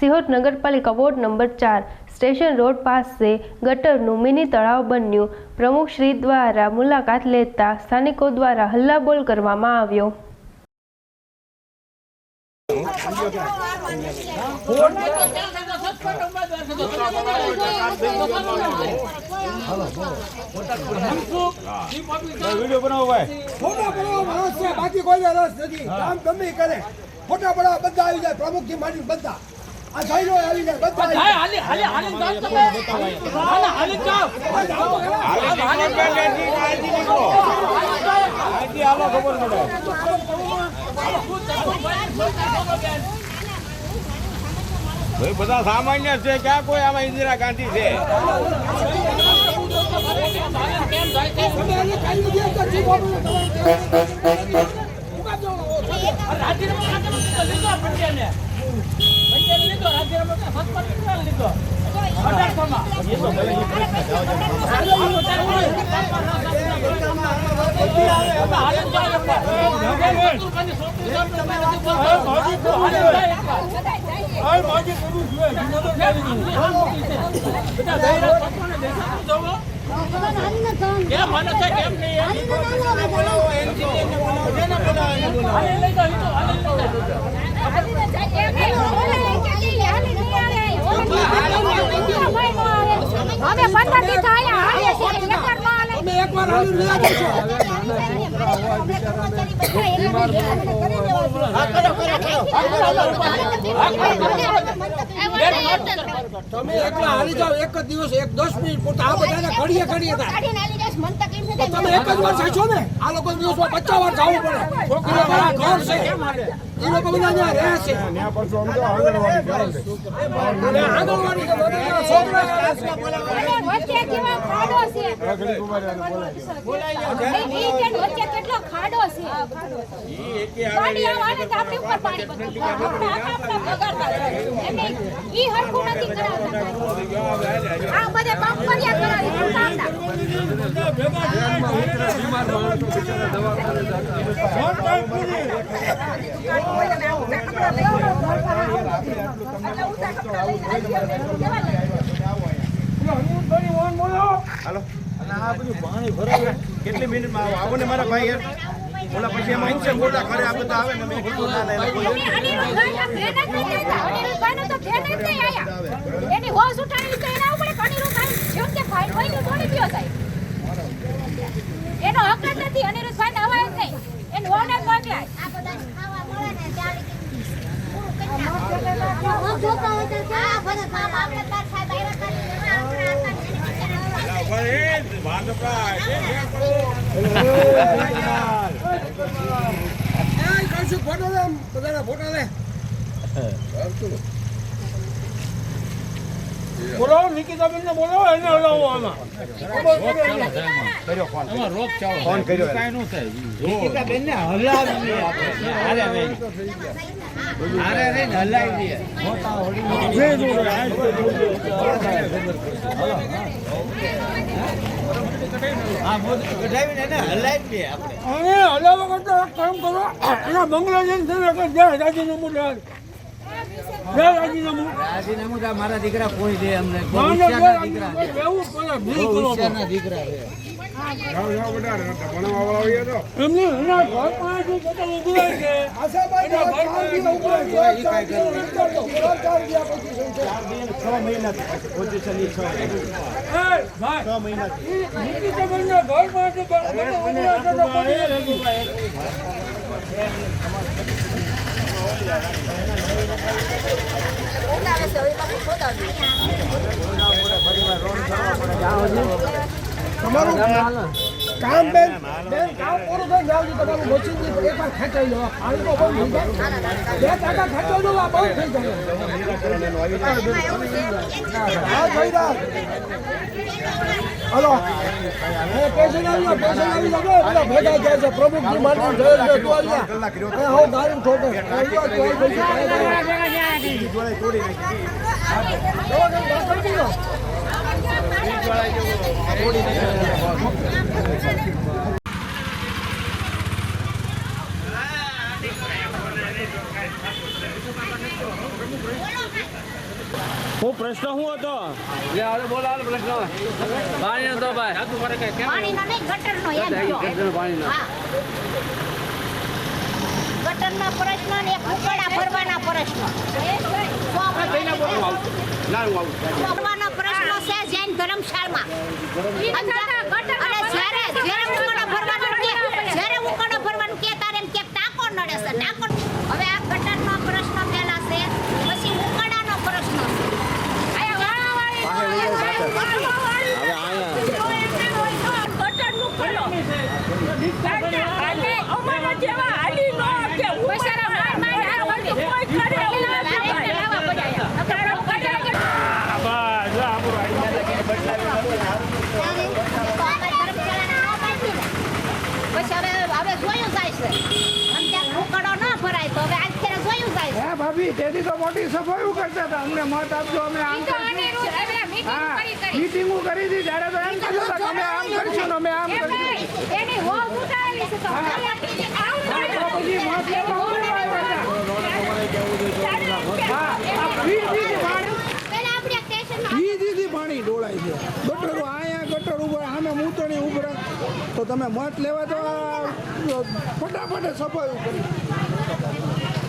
સિહોર નગરપાલિકા ward number ચાર station road પાસે ગટરનું મિની તળાવ બન્યું પ્રમુખશ્રી દ્વારા મુલાકાત લેતા સ્થાનિકો દ્વારા હલ્લાબોલ કરવામાં આવ્યો ફોટા પડાવવા બધા આવી જાય પ્રમુખથી માંડી બધા આ આવી જાય બધા આવી હાલી હાલી હાલી જાઓ તમે. હાલી હાલી જાઓ. અહીંથી હાલો ખબર પડે. ભાઈ બધા સામાન્ય છે. ક્યાં કોઈ આમાં ઇન્દિરા ગાંધી છે? તમે એને હવે પંદરથી થયા હાલે છે એકવારમાં હાલે કરો આવજો છો. તમે એકલા હાલી જાઓ એક જ દિવસ એક દસ મિનિટ પૂરતા. આ બધાને ઘડીએ ઘડીએ થાય તમે એક જ વાર સાચો ને? આ લોકો દિવસમાં પચાસ વાર જવું પડે. છોકરીઓ મારા ઘર છે. એ લોકો બધા ત્યાં રહે છે. આંગણવાડી છોકરા પાણી આવે તો આપણી ઉપર પાણી બધું. આપણે આપણા બગાડતા એમને ઈ હરખું નથી કરાવતા. આ બધે બાપરિયા કરાવી ખોટા હાલો. અને આ બધું પાણી ભરાય. કેટલી મિનિટમાં આવો? આવો ને મારા ભાઈ યાર ઓલા પછી એમાં ઇન્સે મોટા કરે આ બધા આવે ને મેં કીધું ના ના એની ઘેર તો ઘેર હોશ ઉઠાડી તો એના ઉપર એક અનિરુદ્ધભાઈ જેમ કે ભાઈ ભાઈનું થોડી ગયો સાહેબ. એનો હક જ નથી અનિરુદ્ધભાઈને અવાય જ નહીં. એને જ મોકલાય. ભાઈ ભાજપા એ કૌશિક ફોટો લે બધાના ફોટા લે. બોલો નિકિતાબેન ને બોલો એને હલાવો આમાં. ફોન કર્યો અને હલાવો કરતા એક કામ કરો એના બંગલા જઈને તમે એક જ્યાં રાજીનામું લે જ્યાં રાજીનામું. રાજીનામું મારા દીકરા કોઈ દે અમને. દીકરા છે. દીકરા એમને એના ઘર પાસેથી જતા ઊભું છે. આશાભાઈ ના ચાર દી ઉપર ચાર ચાર દી ઉપર ચાર ચાર દી આ પછી સંખ્યા. છ? મહિનાથી પોઝિશન છ એ ભાઈ ઘર પાસે બધા ઊભું રહે છે તો પડી તમારું કામ બેન બેન, કામ પૂરું થઈ જાવ તમારું મશીન એકવાર ખેંચાઈ લો. પાણી તો બહુ થઈ જાય. બે ટાકા ખેંચાઈ લો બહુ થઈ જાય. હા ભાઈદાર હલો. પેશન આવી પેશન આવી ગયો બધા ભેગા જાય છે. પ્રમુખજી જોઈ લો ટોલિયા એ, હો ગાડી ઠોકે ટોલ પછી જોડે તોડી નાખી હું પ્રશ્ન શું હતો? લે બોલો પ્રશ્ન. પાણી નો તો ભાઈ. નહીં એમ પ્રશ્ન ને એક ઉકળા ભરવાના પ્રશ્ન. જૈન ધર્મશાળામાં અને જ્યારે જ્યારે ઉકળા ભરવાનું કે જ્યારે ઉકળા ભરવાનું કે તારે એમ કે ટાંકો નડે છે ટાંકો હવે આ ગટરનો પ્રશ્ન પહેલા છે પછી ઉકળાનો પ્રશ્ન છે. પછી હવે હવે જોયું જાય છે અને ત્યાં ઉકળો ન ભરાય તો હવે આજથી જોયું ભાભી તેથી તો મોટી સફાઈઓ કરતા હતા. અમને મત આપજો અમે આમ હા મીટિંગો કરી. હતી ત્યારે તો એમ કહ્યું હતા અમે આમ કરીશું ને અમે આમ પાણી. ડોળાય છે. ગટરો આયા ગટર ઉપર આમે મૂતણી ઉપર. તો તમે મત લેવા તો આ ફટાફટ સફાઈ કરી.